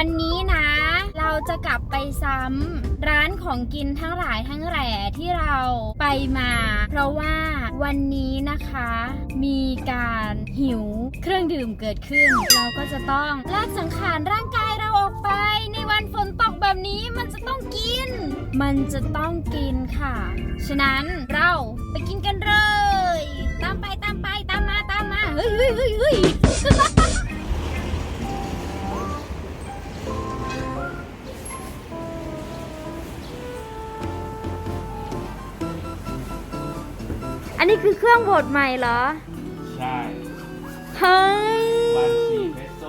วันนี้นะ เราจะกลับไปซ้ำร้านของกินทั้งหลายทั้งแหล่ที่เราไปมา เพราะว่าวันนี้นะคะ มีการหิวเครื่องดื่มเกิดขึ้น เราก็จะต้องลากสังขารร่างกายเราออกไป ในวันฝนตกแบบนี้มันจะต้องกิน มันจะต้องกินค่ะ ฉะนั้นเราไปกินกันเลย ตามไปตามไปตามมาตามมาเฮ้ยเฮ้ยเฮ้ยเฮ้ย อันนี้คือเครื่องบดใหม่เหรอ ใช่เฮ้ยวันซีเพสโซ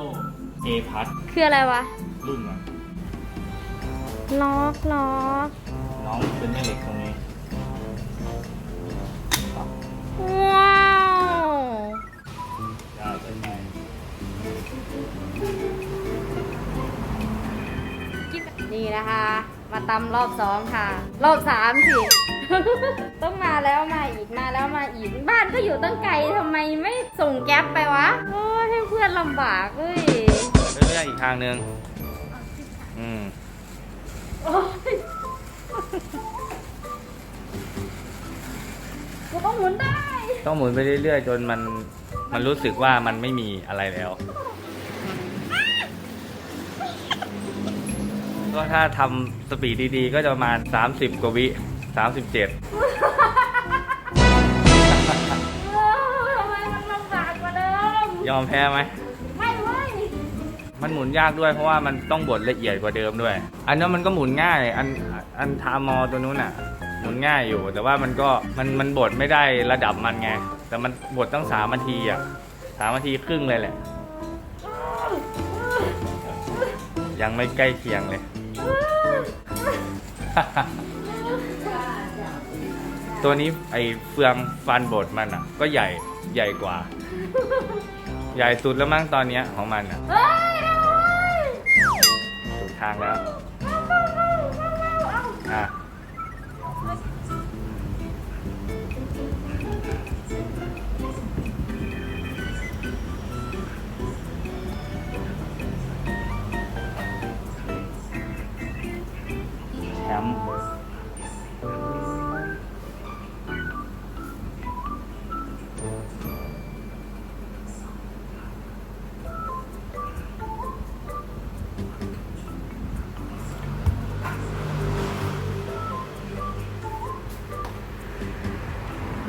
เอพัทคืออะไรวะ รุ่นอะล็อกล็อกน้องเป็นแม่เหล็กตรงนี้ว้าวได้เป็นไงนี่นะคะ มาตำรอบสองค่ะ รอบสามสิ ต้องมาแล้วมาอีกมาแล้วมาอีก บ้านก็อยู่ตั้งไกลทำไมไม่ส่งแก๊ปไปวะโอ้ยให้เพื่อนลำบากเว้ยเรื่อยๆอีกทางหนึ่งอืมโอ้ยกูต้องหมุนได้ ต้องหมุนไปเรื่อยๆ จนมันมันรู้สึกว่ามันไม่มีอะไรแล้ว ก็ถ้าทำสปีดดีๆ ก็จะประมาณ 30 กว่าวิ 37โอ้ยทำไมมันลำบากกว่าเดิม ยอมแพ้ไหม ไม่เว้ยมันหมุนยากด้วยเพราะว่ามันต้องบดละเอียดกว่าเดิมด้วย อันนั้นมันก็หมุนง่าย อันอันทามอตัวนู้นอะ หมุนง่ายอยู่ แต่ว่ามันก็มันมันบดไม่ได้ระดับมันไง แต่มันบดตั้งสามนาทีอะสามนาทีครึ่งเลยแหละ ยังไม่ใกล้เคียงเลย ตัวนี้ไอเฟืองฟันบดมันอะ ก็ใหญ่ใหญ่กว่า ใหญ่สุดแล้วมั้งตอนเนี้ยของมันอะเฮ้ยเอาเว้ยถูกทางแล้วอะแช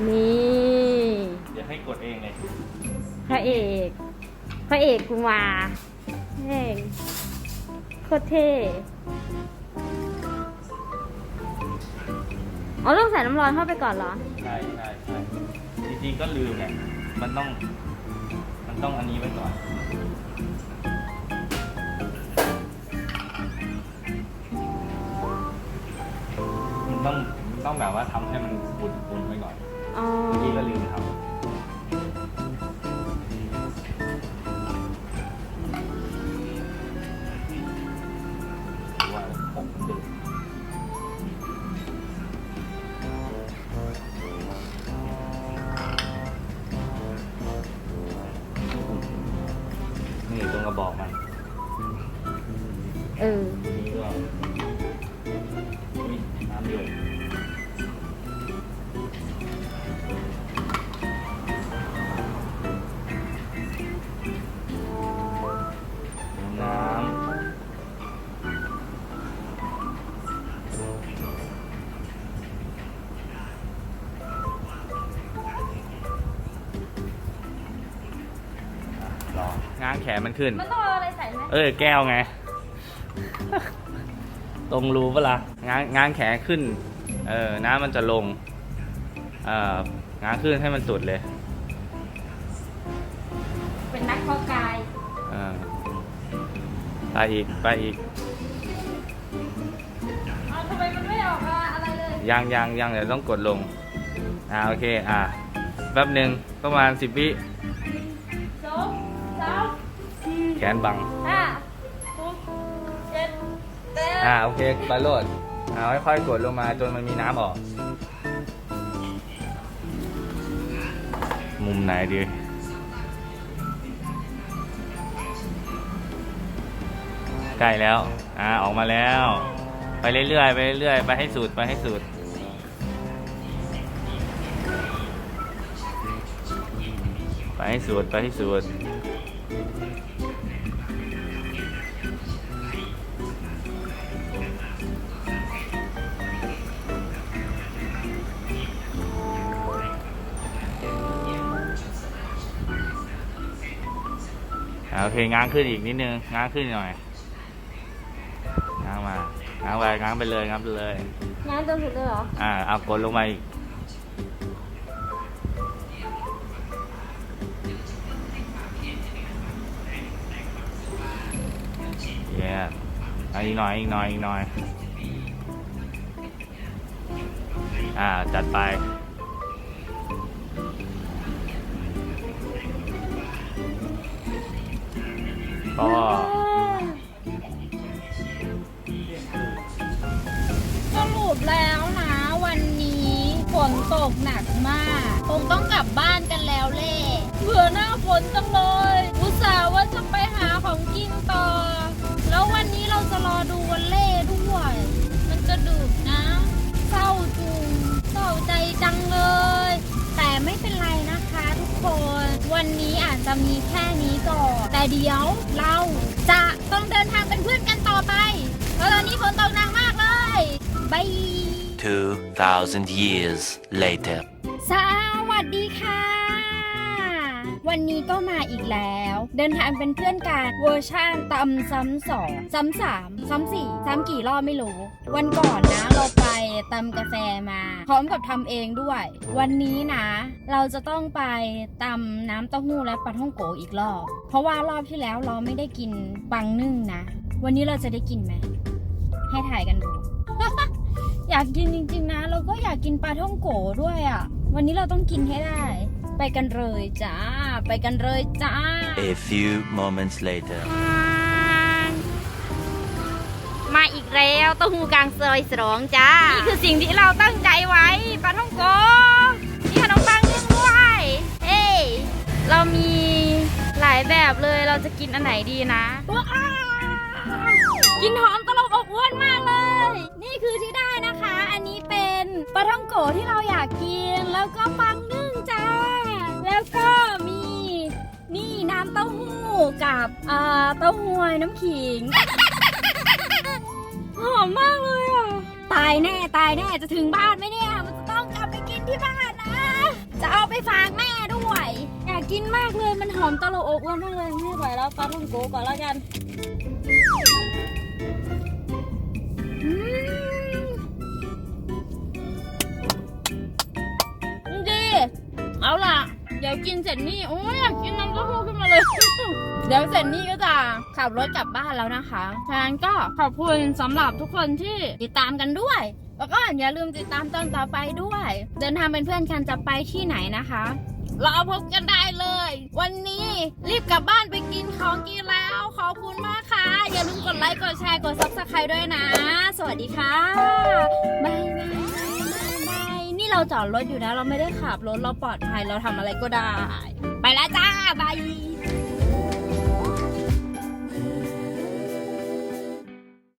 นี่เดี๋ยวให้กดเองเลยพระเอกพระเอกกูมาเฮ้ยโคตรเท่อ๋อต้องใส่น้ำร้อนเข้าไปก่อนเหรอ ใช่ใช่ใช่จริงๆก็ลืมแหละมันต้อง มันต้องอันนี้ไว้ก่อน มันต้องมันต้องแบบว่าทำให้มันบุนๆ รงกระบอกมัน เออนี่ก็อุ๊ แขนมันขึ้น มันต้องเอาอะไรใส่ไหมเออแก้วไง ตรงรูปะละ่ะง้างง้างแขนขึ้น เออน้ำมันจะลง เออง้างขึ้นให้มันสุดเลย เป็นนักเพาะกายเออไปอีกไปอีกเอาทำไมมันไม่ออกมาอะไรเลยยังยังยังเดี๋ยวต้องกดลง อ่าโอเค อ่าแป๊บหนึ่งประมาณสิบวิ แขนบัง ห้าหกเจ็ดแปดอ่าโอเคไปโหลดอ่าค่อยๆกดลงมาจนมันมีน้ำออก มุมไหนดี ใกล้แล้ว อ่าออกมาแล้ว ไปเรื่อยๆไปเรื่อยๆไปให้สุดไปให้สุด ไปให้สุดไปให้สุด โอเคง้างขึ้นอีกนิดนึงง้างขึ้นหน่อยง้างมาง้างไปง้างไปเลยง้างไปเลยงานจนสุดเลยเหรอ อ่าเอากดลงมาอีกเย้อะอีกหน่อยอีกหน่อยอีกหน่อย อ่าจัดไป ก็สรุปแล้วนะวันนี้ฝนตกหนักมาก คงต้องกลับบ้านกันแล้วเล่เบื่อหน้าฝนจังเลย อุตส่าห์ว่าจะไปหาของกินต่อ แล้ววันนี้เราจะรอดูวันเล่ด้วย มันจะดึกนะ เศร้าจุงเศร้าใจจังเลย แต่ไม่เป็นไรนะคะทุกคน วันนี้อา จจะมีแค่นี้ก่อน แต่เดี๋ยวเราจะต้องเดินทางเป็นเพื่อนกันต่อไป เพราะตอนนี้ฝนตกหนักมากเลยบาย 2,000 years later. สวัสดีค่ะ วันนี้ก็มาอีกแล้ว เดินทางเป็นเพื่อนกันเวอร์ชันตำซ้ำสองซ้ำสามซ้ำสี่ซ้ำกี่รอบไม่รู้ วันก่อนนะเราไปตำกาแฟมา พร้อมกับทำเองด้วย วันนี้นะ เราจะต้องไปตำน้ำเต้าหู้และปลาท่องโกอีกรอบ เพราะว่ารอบที่แล้วเราไม่ได้กินปังนึ่งนะ วันนี้เราจะได้กินไหมให้ถ่ายกันดู อยากกินจริงๆนะ เราก็อยากกินปลาท่องโกด้วยอะ่ะ วันนี้เราต้องกินให้ได้ ไปกันเลยจ้า ไปกันเลยจ้า A few moments later. มาอีกแล้วเต้าหู้กลางซอยสองจ้า นี่คือสิ่งที่เราตั้งใจไว้ปลาท่องโกมีขนมปังนึ่งด้วย เฮ้ยเรามีหลายแบบเลยเราจะกินอันไหนดีนะว้าวกินหอมตลบอบอวนมากเลย นี่คือที่ได้นะคะ อันนี้เป็นปลาท่องโกที่เราอยากกินแล้วก็ปังนึ่ง กับเอ่อเต้าหู้น้ำขิง หอมมากเลยอะ ตายแน่ตายแน่จะถึงบ้านไหมเนี่ย มันจะต้องกลับไปกินที่บ้านนะ จะเอาไปฝากแม่ด้วย อยากกินมากเลยมันหอมตลบอบอวนมากเลยไม่ไหวแล้วปลาท่องโกก่อนแล้วกันอืมดีเอาล่ะ เดี๋ยวกินเสร็จนี่โอ้ยอยากกินน้ำเต้าหู้ขึ้นมาเลย เดี๋ยวเสร็จนี่ก็จะขับรถกลับบ้านแล้วนะคะฉะนั้นก็ขอบคุณสำหรับทุกคนที่ติดตามกันด้วย แล้วก็อย่าลืมติดตามตอนต่อไปด้วย เดินทางเป็นเพื่อนกันจะไปที่ไหนนะคะรอพบกันได้เลย วันนี้รีบกลับบ้านไปกินของกินแล้ว ขอบคุณมากค่ะ อย่าลืมกดไลค์ กดแชร์ กดซับสไครต์ด้วยนะ สวัสดีค่ะบายบายบายนี่เราจอดรถอยู่นะ เราไม่ได้ขับรถ เราปลอดภัย เราทำอะไรก็ได้ ไปแล้วจ้าบาย